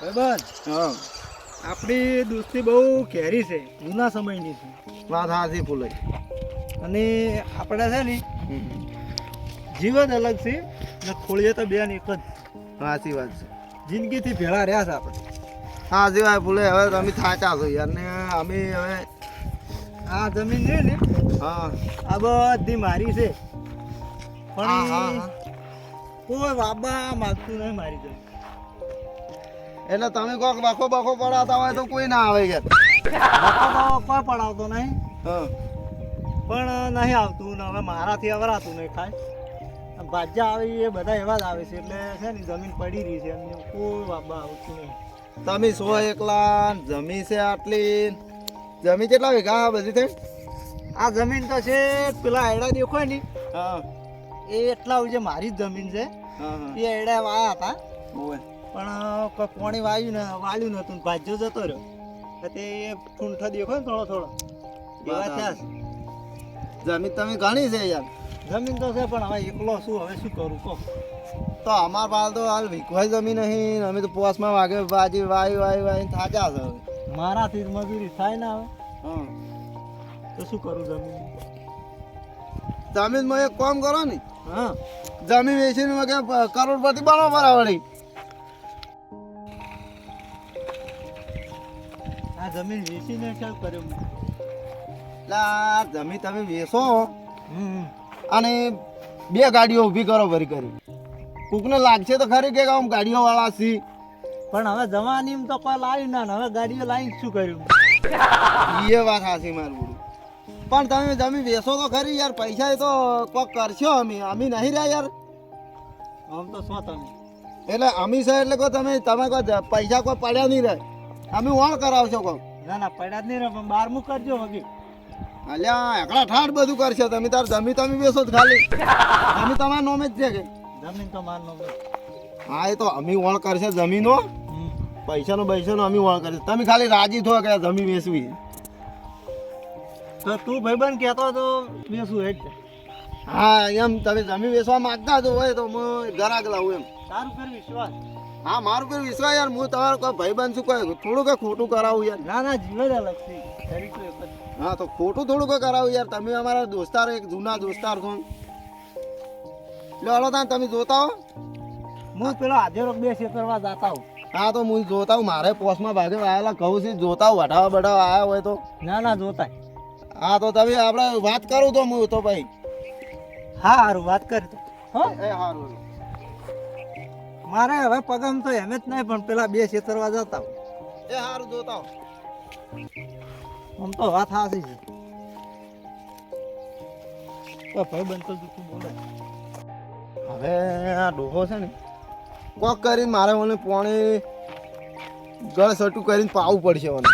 હા. આપણી દોસ્તી બહુ કેરી છે જૂના સમયની છે. વાત હાથી ફૂલે અને આપણે છે ને જીવન અલગ છે ને ખોળીએ તો બેન એક જ. સાચી વાત છે. જિંદગીથી ભેળા રહ્યા છે આપણે. હા વાત ફૂલે હવે તમે થાચા છો યાર. ને અમે હવે આ જમીન છે ને હા. આ બધી મારી છે. પણ. કોઈ બાબા માગતું નહીં મારી જમીન એટલે તમે કોક બખો બખો પડાતા હોય તો કોઈ ના આવે યાર. બાપા કોઈ પડાવતો નહીં. હા. પણ નહીં આવતું ને હવે મારાથી અવરાતું નહીં ખાય. ભાજ્યા આવે એ બધા એવા જ આવે છે એટલે છે ને જમીન પડી રહી છે એમને કોઈ બાબા આવતું નહીં. તમે સો એકલા જમીન છે આટલી? જમીન કેટલા વીઘા આ બધી થઈ? આ જમીન તો છે પેલા આયડા દેખાય ને હા. એ એટલા જે મારી જ જમીન છે. એ આયડા વાયા હતા. પણ કોઈ પોણી વાયું ને વાળ્યું નતું ભાજ્યો જતો રહ્યો. તો ઠૂંઠા દેખો ને થોડો થોડો. એવા થયા છે. જમીન તમે ઘણી છે યાર. જમીન તો છે પણ હવે એકલો શું હવે શું કરું કહો. તો અમાર પાસે તો હાલ વિકવાય જમીન નહીં અમે તો પોસમાં વાગે બાજી વાય વાય વાય થાક્યા છે હવે. મારાથી જ મજૂરી થાય ને હવે. તો શું કરું જમીન? જમીનમાં એક કામ કરો ને. હા. જમીન વેચીને કરોડપતિ બનો બરાબર આ જમીન વેચીને શું કર્યું લા જમીન તમે વેચો. અને બે ગાડીઓ ઊભી કરો ભરી કરી. કોકને લાગશે તો ખરી કે આમ ગાડીઓ વાળા સી પણ હવે જવાની તો કોઈ લાવી ના હવે ગાડીઓ લાવીને શું કર્યું? એ વાત હાસી મારું પણ તમે જમીન વેચો તો ખરી યાર. પૈસા તો કોક કરશો અમે. અમે નહીં રહ્યા યાર. આમ તો શું તમે? એટલે અમી છે એટલે કહો તમે તમે કહો પૈસા કોઈ પડ્યા નહીં રહે અમે ઓણ કરાવશો કોણ? ના ના પડ્યા જ નહીં રે પણ બારમું કરજો હજી અલ્યા એકલા ઠાઠ બધું કરશે તમે તાર જમી તમે બેસો જ ખાલી. જમી તમારા નોમે જ છે કે? જમીન તો માર નોમે. હા એ તો અમે ઓણ કરશે જમીનો. પૈસાનો પૈસાનો અમે ઓણ કરશે. તમે ખાલી રાજી થો કે જમી બેસવી તો તું ભાઈબંધ કહેતો તો બેસું હેડ. હા એમ તમે જમી બેસવા માંગતા તો હોય તો હું ગરાક લાવું એમ. તારું પર વિશ્વાસ. હા મારું કોઈ વિશ્વાસ યાર હું તમારો કોઈ ભાઈબંધ છું કોઈ થોડું કઈ ખોટું કરાવું યાર. ના ના જીવે જ અલગ. હા તો ખોટું થોડું કઈ કરાવું યાર. તમે અમારા દોસ્તાર એક જૂના દોસ્તાર છો. લો હલો તાન તમે જોતા હો. હું પેલો હાજર બે કરવા જાતા હું હા તો હું જોતા હું મારે પોસ્ટમાં ભાગે આવેલા કહું છું જોતા હું વઢાવા બઢાવા આવ્યા હોય તો. ના ના જોતા હા તો તમે આપણે વાત કરું તો હું તો ભાઈ હા સારું વાત કરી તો. હા? એ સારું મારે હવે પગમ તો એમ જ નહીં પણ પેલા બે છેતરવા જતા. એ સારું જોતા આમ તો વાત હાસી છે. તો ભાઈ બનતો જુઠું બોલે. હવે આ ડોહો છે ને કોક કરીને મારે મને પોણી ગળ સટું કરીને પાવું પડશે મને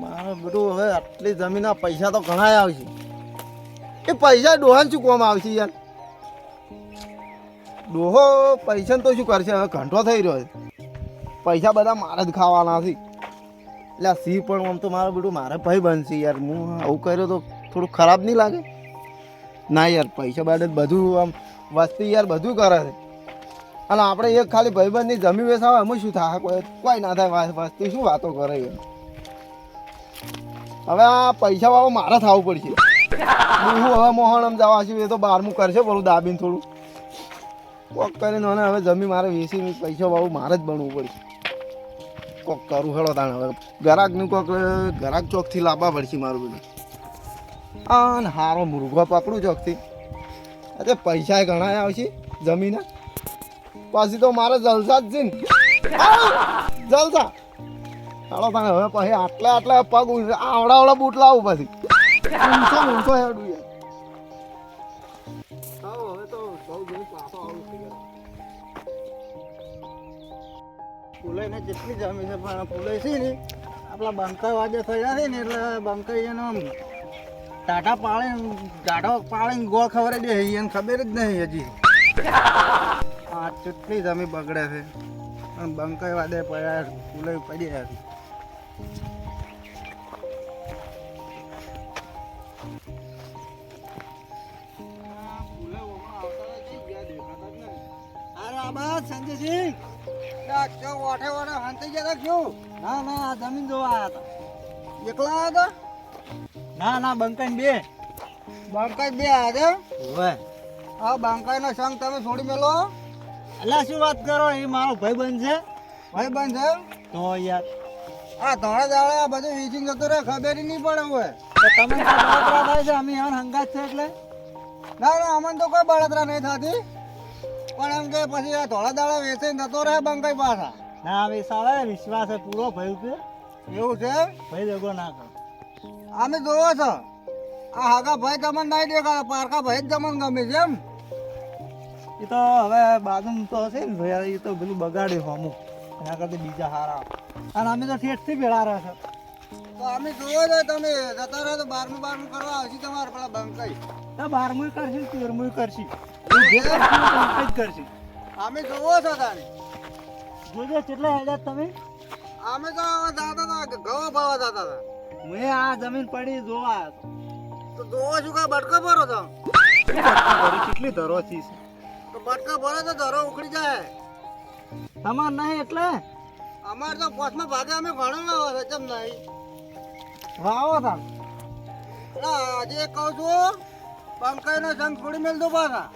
મારે બધું હવે આટલી જમીનના પૈસા તો ઘણા આવશે. એ પૈસા ડોહાને શું કોમ આવશે યાર? ડોહો પૈસા તો શું કરશે? હવે ઘંટો થઈ રહ્યો પૈસા બધા મારે જ ખાવાના છે. એટલે સિંહ પણ આમ તો મારે બેટું, મારે ભાઈ બનશે યાર. હું આવું કર્યો તો થોડું ખરાબ નહીં લાગે? ના યાર, પૈસા બાદ બધું આમ વસ્તી યાર બધું કરે છે. અને આપણે એક ખાલી ભાઈબંધની જમી વેસાવે એમાં શું થાય? કોઈ કોઈ ના થાય વસ્તી, શું વાતો કરે યાર હવે આ પૈસા વાળો મારે થવું પડશે. હું હવે મોહન આમ જવા છું, એ તો બારમું કરશે બોલું દાબીને થોડું કોક કરીને મને હવે જમી મારે વેચીને પૈસા વાળું મારે જ બનવું પડશે. કોક કરું હેડો તાણે, હવે ગરાકનું કોક ગરાક ચોકથી લાવવા પડશે મારું બધું. આ ને હારો મુરઘો પકડું ચોકથી. અરે પૈસા ઘણા આવશે જમીને. પછી તો મારે જલસા જ છે ને. જલસા. ચાલો તાણે, હવે પછી આટલા આટલા પગ આવડા આવડા બૂટ લાવું પછી. ઊંચો ઊંચો હેડું યાર. ફૂલાઈને જેટલી જમી છે પણ ફૂલાઈ છે ને આપણા બંકાઈ વાજે થયા છે ને એટલે બંકાઈ એનો ટાટા પાળે ટાટો પાળે ગોળ ખબર દે એને ખબર જ નહીં હજી. આ કેટલી જમી બગડે છે. પણ બંકાઈ વાદે પડ્યા પડ્યા છે. અરે આ બસ સંજયસિંહ ચો વાઠે વાઠે હાંતી ગયા ક્યું ના ના આ જમીન જોવા આવ્યા હતા. એકલા આવ્યા હતા? ના ના બંકાઈ બે. બંકાઈ બે આવ્યા હવે. આ બંકાઈ નો સંગ તમે છોડી મેલો? એટલે શું વાત કરો? એ મારો ભાઈ બંધ છે. ભાઈ બંધ છે તો યાર. આ ધોળા આ બધું વેચીને જતો રહે ખબર નહીં પડે હવે. તમે બળતરા થાય છે અમે હંગાત છે એટલે. ના ના અમને તો કોઈ બળતરા નહીં થતી. પણ એમ કે પછી આ ધોળા દાડા વેચીને જતો રહે બંકાઈ પાછા. ના ભાઈ સાવે વિશ્વાસ છે પૂરો ભયું કે એવું છે ભાઈ દગો ના કર. અમે જોવો છો. આ હાગા ભાઈ તમને નહીં દેખાય પારકા ભાઈ જ તમને ગમે છે એમ. એ તો હવે બાદમ તો હશે ને ભાઈ એ તો બધું બગાડ્યું અમુક. એના કરતા બીજા હારા. અને અમે તો ઠેઠથી ભેળા રહ્યા છે. તો અમે જોવો છો તમે જતા રહો તો બારમું બારમું કરવા આવશે તમારે પેલા બંકાઈ તો બારમું કરશી તેરમું કરશી. કરશી અમે જોવો છો તાને જોજો કેટલા હેડ્યા તમે. અમે તો દાદા હતા ગવા ભાવા દાદા હતા મેં આ જમીન પડી જોવા તો જોવો છું કા બટકા ભરો તો કેટલી ધરો છે? તો બટકો ભરો તો ધરો ઉખડી જાય. તમાર નહીં એટલે? અમાર તો પોચમાં ભાગે અમે વાવો કેમ નહીં? વાવો તા આજે કહું છું બંકાઈ નો સંગ છોડી મેલ દો પાછા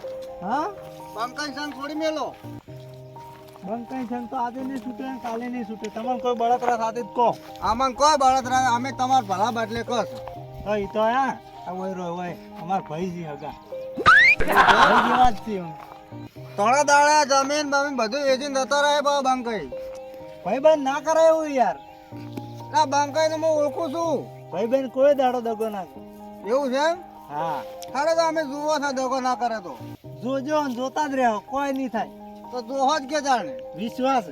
હા? બંકાઈ સંગ છોડી મેલો. બંકાઈ સંગ તો આજે નહીં છૂટે કાલે નહીં છૂટે. તમને કોઈ બળતરા સાથે જ કહો. આમાં કોઈ બળતરા અમે તમાર ભલા બાટલે કહો તો હા. આ ઓય રો ઓય અમાર ભાઈ જી હગા ભાઈ જેવા જ છીએ દાડા જમીન બમીન બધું વેચીને જતો રહે બા બંકાઈ. ભાઈ બેન ના કરે એવું યાર. ના બંકાઈ ને હું ઓળખું છું. ભાઈ બેન કોઈ દાડો દગો ના એવું છે હા. હાડે તો અમે જુઓ છો દગો ના કરે તો. જોજો ને જોતા જ રહો કોઈ નહીં થાય. તો જોહો જ કે જાણે? વિશ્વાસ.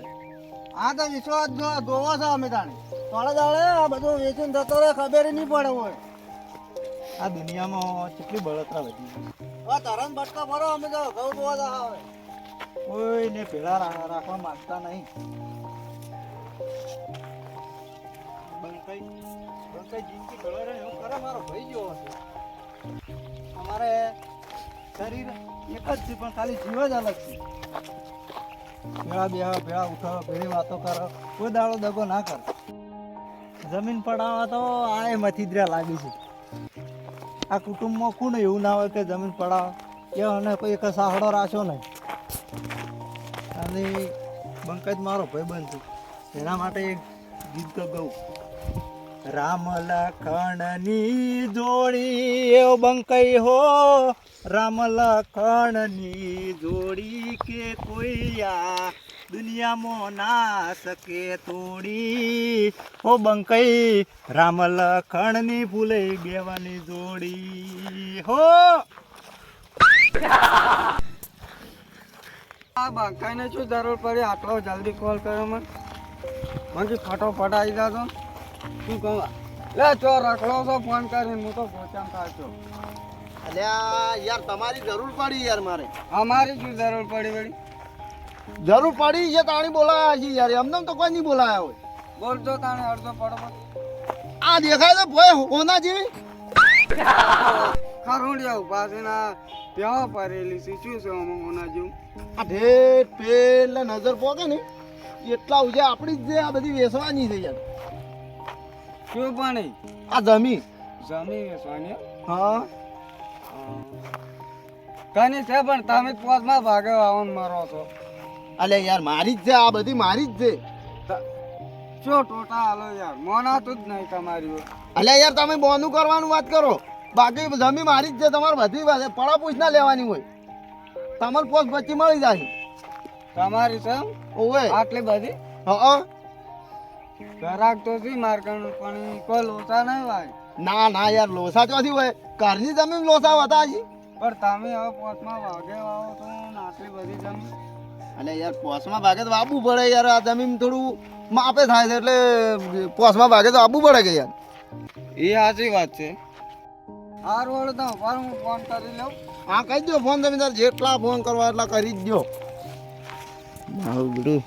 હા તો વિશ્વાસ જો જોવો છો અમે જાણે થોડા દાડે આ બધું વેચીને થતો રહે ખબર નહીં પડે હોય. આ દુનિયામાં કેટલી બળતરા વધી હવે તરણ બટકા ભરો અમે તો ઘઉં ધોવા જા હવે કોઈને પેલા રાખવા માંગતા નહીં. જિંદગી એવું કરે મારો ભાઈ જેવો અમારે શરીર એક જ છે પણ ખાલી જીવ જ અલગ છે. ભેળા બેહા ભેળા ઉઠો ભેળી વાતો કરો, કોઈ દાડો દગો ના કરો. જમીન પડાવવા તો આ એ મથિદ્રા લાગી છે. આ કુટુંબમાં કોણ એવું ના હોય કે જમીન પડાવ કે અને કોઈ એક સાહડો રાખ્યો નહીં. અને બંકજ મારો ભાઈ બનતું એના માટે એક ગીત ગઉં. રામ લખણની જોડી, એવ બંકઈ હો. રામ લખણની જોડી કે કોઈ આ દુનિયામાં ના શકે તોડી. હો બંકઈ રામ લખણની ભૂલે બેવાની જોડી હો. આ બંકાઈને શું જરૂર પડી? આટલો જલ્દી કોલ કર્યો મને. મને ફટોફટ આવી જાતો શું કહું? લે ચો રખડો છો ફોન કરીને હું તો પહોંચામ થાક્યો અલ્યા યાર તમારી જરૂર પડી યાર મારે. અમારી શું જરૂર પડી વળી? જરૂર પડી એ તાણી બોલાયા છે યાર. એમને તો કોઈ નહીં બોલાયા હોય. બોલતો તાણે અડધો પડો આ દેખાય તો ભોય હોના જેવી. ખરોડિયા ઊભા છે ને આ પ્યાવા છે. શું છે હોના જેવું? આ ઢેર પેલા નજર પોકે ને એટલા ઉજે આપણી જ આ બધી વેસવાની છે યાર. શું પણ આ જમી. જમી વેચવાની હા. કની છે પણ તમે પોતમાં ભાગે આવન મારો છો. અલે યાર મારી જ છે આ બધી મારી જ છે. શું ટોટા હાલો યાર મોનાતું જ નહીં તમારી. અલે યાર તમે બોનું કરવાનું વાત કરો. બાકી જમી મારી જ છે તમારે બધી વાત. પડા પૂછ ના લેવાની હોય. તમારે પોસ્ટ પછી મળી જાય. તમારી છે ઓવે. આટલી બધી? હા. ઘરાક તો છે મારકણ પણ કોઈ લોસા નહીં ભાઈ ના ના યાર લોસા ચોથી હોય. ઘરની જમીન લોસા હતા છે પણ તમે હવે પોતમાં વાગે આવો તો આટલી બધી જમીન. અને યાર પોસમાં ભાગે તો આબુ પડે યાર આ જમીન થોડું માપે થાય છે એટલે પોસમાં ભાગે તો આબુ પડે કે યાર. એ સાચી વાત છે. હાર વળે તો હું ફોન કરી લઉં. હા કહી દો ફોન તમે તાર જેટલા ફોન કરવા એટલા કરી જ દો મારું બધું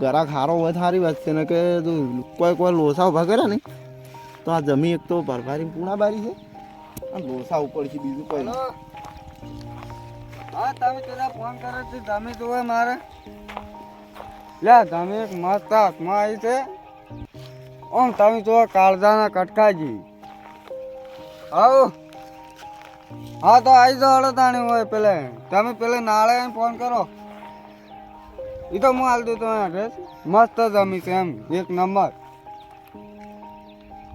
ગરાક હારો હોય સારી વાત છે. ને કે કોઈ કોઈ લોસા ઊભા કરે ને, તો આ જમીન એક તો ભરભારી પૂણા બારી છે. અને લોસા છે બીજું કોઈ. હા, તમે કદા ફોન કરે છે, તમે જોવે મારે. લે તમે એક મસ્ત હાથમાં આવી છે. ઓમ, તમે જો કાળજાના કટકાજી. આવો. હા, તો આવી જાઓ હળદાણી હોય પેલે. તમે પેલે નાળે ફોન કરો. એ તો હું હાલ દઉં તમે એડ્રેસ મસ્ત જમી છે એમ એક નંબર.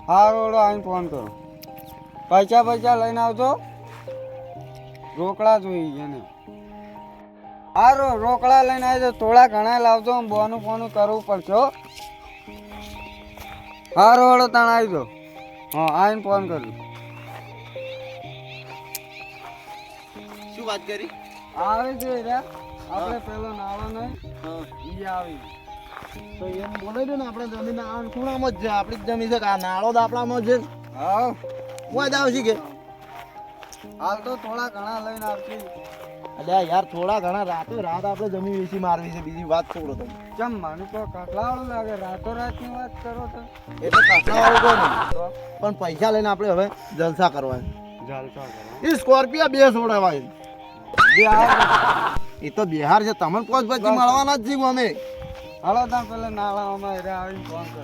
હા રોડો આવીને ફોન કરો પૈસા પૈસા લઈને આવજો. રોકડા જોઈએ એને. હારો રોકડા લઈને આવજો. થોડા ઘણા લાવજો બોનું ફોનું કરવું પડશે હો. હારો હળો તાણ આવજો. હા આવીને ફોન કરજો શું વાત કરી? આવે છે આપણે પેલો નાળો નહીં. ઈ આવી. તો એમ બોલે છે ને આપણે જમીન આ ખૂણામાં જ છે આપણી જ જમીન છે આ નાળો જ આપણામાં છે. હા. કોઈ આવશે કે? હાલ તો થોડા ઘણા લઈને આવશે અલ્યા યાર થોડા ઘણા રાતો રાત આપણે જમીન વેચી મારવી છે બીજી વાત છોડો તમે. ચમ મને તો લાગે રાતો રાતની વાત કરો તો. એટલે કાકડાવાળું કોઈ નહીં પણ પૈસા લઈને આપણે હવે જલસા કરવા જલસા કરવા. એ સ્કોર્પિયો બે છોડાવાય. જે આવે. એ તો બિહાર છે. તમને પોચ પછી મળવાના જ છીએ અમે. હાલો તા પેલા નાળામાં રે આવીને ફોન કરે.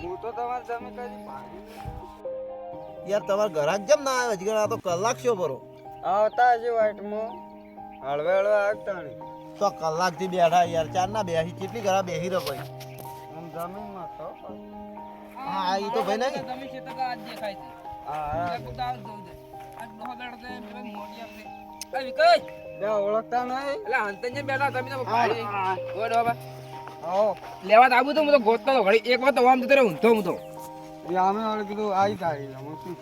હું તો તમારી જમે કદી યાર તમારા ઘરાક જેમ ના આવે હજી આ તો કલાક છો બરો આવતા હજી વાઈટમાં હળવે હળવે આગતા તો કલાકથી બેઠા યાર. ચાર ના બેસી કેટલી ઘરા બેસી રહ્યો ભાઈ? આમ જમીનમાં તો હા એ તો ભાઈ ના તમે છે તો આજ દેખાય છે. હા આ દઉં છે આજ ડોહો બેઠો છે ઓળખતા નહીં? એટલે હંતન બેઠા તમે તો ભાઈ. ઓય આવો. લેવા તો આવું તો હું તો ગોતતો તો ઘડી એક વાર તો આમ જતો રહ્યો ઊંધો હું તો. એ અમે વાળે કીધું આવી જાય હું શું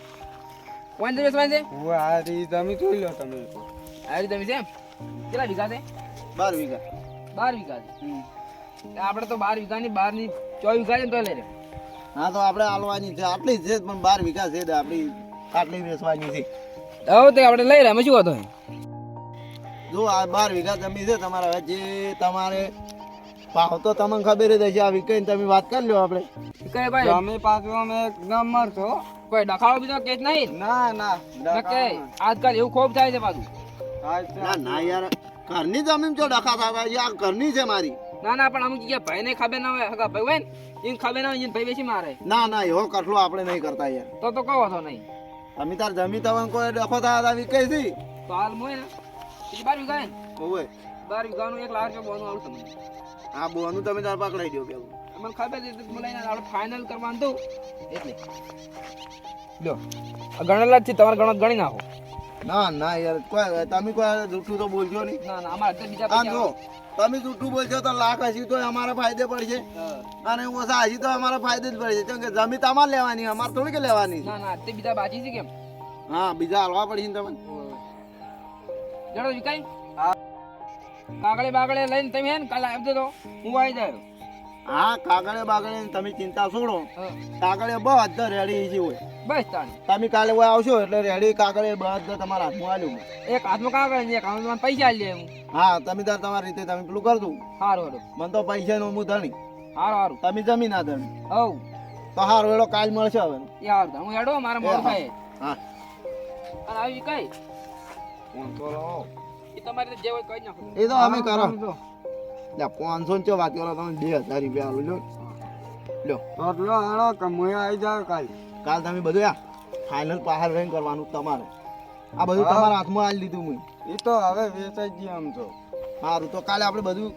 કોણ તમે બેસવા છે હું આ રી તમે જોઈ લો તમે આ રીતે તમે છે એમ? કેટલા વીઘા છે? બાર વીઘા. બાર વીઘા છે. આપણે તો બાર વીઘાની બારની ચોવીસ વીઘા છે ને તો લઈ લે. હા તો આપણે આલવાની છે આટલી છે પણ બાર વીઘા છે આપણી આટલી વેચવાની છે. હવે તે આપણે લઈ રહ્યા શું હતો જો આ બાર વીઘા જમીન છે તમારે જે તમારે ભાવ તો તમને ખબર જ હશે આ વીકે તમે વાત કરી લો આપણે. વિકય ભાઈ અમે પાછું અમે એકદમ છો. કોઈ ડખાડો બીજો કેસ નહીં? ના ના નકે આજકાલ એવું ખૂબ થાય છે પાછું. ના ના યાર ઘરની જમીન જો ડખા થતા યાર ઘરની છે મારી. ના ના પણ અમુક જગ્યા ભાઈ ને ખબર ના હોય હગા ભાઈ હોય ને એને ખબર ના હોય એને ભાઈ બેસી મારે. ના ના એવો કટલો આપણે નહીં કરતા યાર. તો તો કહો તો નહીં. અમે તાર જમી તમને કોઈ ડખો થતા હતા વીકે છે તો હાલ મોય ને. બીજી બાર ને? ઓવે બાર વીઘાનું એક લાખ રૂપિયા બોનું આવું તમને. હા બોનું તમે તાર પકડાઈ દો કેવું મને ખબર છે તો મને આપણે ફાઇનલ કરવાનું હતું એટલે લ્યો. ગણેલા જ છે તમારે ગણત ગણી નાખો. ના ના યાર કોઈ તમે કોઈ જૂઠું તો બોલજો નહીં. ના ના અમારે બીજા જો. તમે જૂઠું બોલશો તો લાખ હજી તો અમારા ફાયદે પડશે. અને ઓછા હજી તો અમારા ફાયદે જ પડશે. કેમ કે જમીન તમારે લેવાની અમારે થોડી કે લેવાની ના ના તે બીજા બાકી છે કેમ? હા બીજા હલવા પડશે ને તમને. જડો વિકાઈ કાગળે બાગળે લઈને તમે હે ને કાલે આપજો તો. હું આવી જાય હા કાગળે બાગળે તમે ચિંતા છોડો. કાગળે બધા રેડી છે હોય બસ તાણી. તમે કાલે હોય આવશો એટલે રેડી કાગળે બધા તમારા હાથમાં આલ્યું એક હાથમાં કાગળ ને એક હાથમાં પૈસા લે હું હા તમે તાર તમારી રીતે તમે પેલું કરજો સારું હારું મને તો પૈસાનો હું ધણી. સારું સારું તમે જમીન ના ધણી. હવ. તો સારું એડો કાલ મળશે હવે. યાર હું એડો મારે મોર થાય હા. અને આવી કઈ? હું તો લાવો. એ તમારી જે હોય કઈ નાખો. એ તો અમે કરો. સમજો. પાંચસો ને વાત કરો તમે બે હજાર રૂપિયા આલો લ્યો. એટલો તો લો હેડો કે હું આવી જાવ કાલ. કાલ તમે બધું આ ફાઇનલ પહાડ રહીને કરવાનું તમારે. આ બધું તમારા હાથમાં આલી દીધું મેં એ તો હવે વેચાઈ ગયો આમ તો. સારું તો કાલે આપણે બધું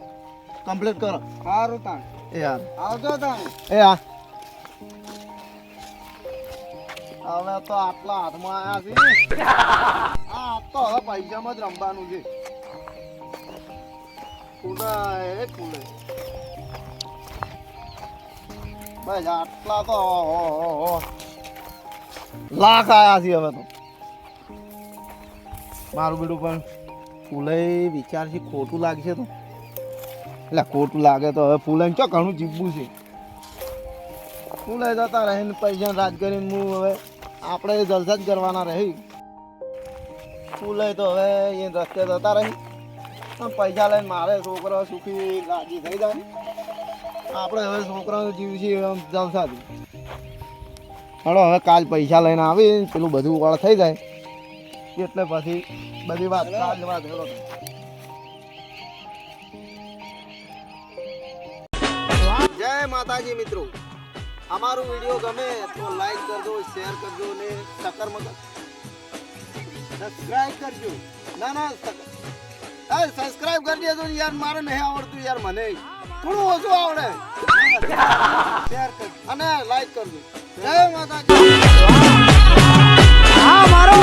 કમ્પ્લીટ કરો. સારું તાણ. એ યાર આવજો તાણ. એ હા. હવે તો આટલા હાથમાં આયા છે. આ તો હવે પૈસામાં જ રમવાનું છે. એ કુલે બસ આટલા તો. લાખ આયા છે હવે તો. મારું બેડું પણ ફૂલે છે, ખોટું લાગશે તો. એટલે ખોટું લાગે તો હવે ફૂલે ચો ઘણું જીવવું છે. ફૂલે જતા રહીને પૈસા રાજ કરીને હું હવે આપણે જલસા જ કરવાના રહી. ફૂલે તો હવે એ રસ્તે જતા રહી. પૈસા લઈને મારે છોકરો સુખી રાજી થઈ જાય. આપણે હવે છોકરાનો જીવ છે એમ હળો હવે કાલ પૈસા લઈને આવી પેલું બધું વળ થઈ જાય. એટલે પછી બધી વાત કાલ વાત જય માતાજી મિત્રો. અમારું વીડિયો ગમે તો લાઈક કરજો શેર કરજો ને ચક્કર મગર સબસ્ક્રાઈબ કરજો. ના ના અરે સબસ્ક્રાઇબ કરી દેજો યાર, મારે નહીં આવડતું યાર મને. થોડું ઓછું આવડે. શેર કર. અને લાઈક કરજો. જય માતાજી. હા, મારો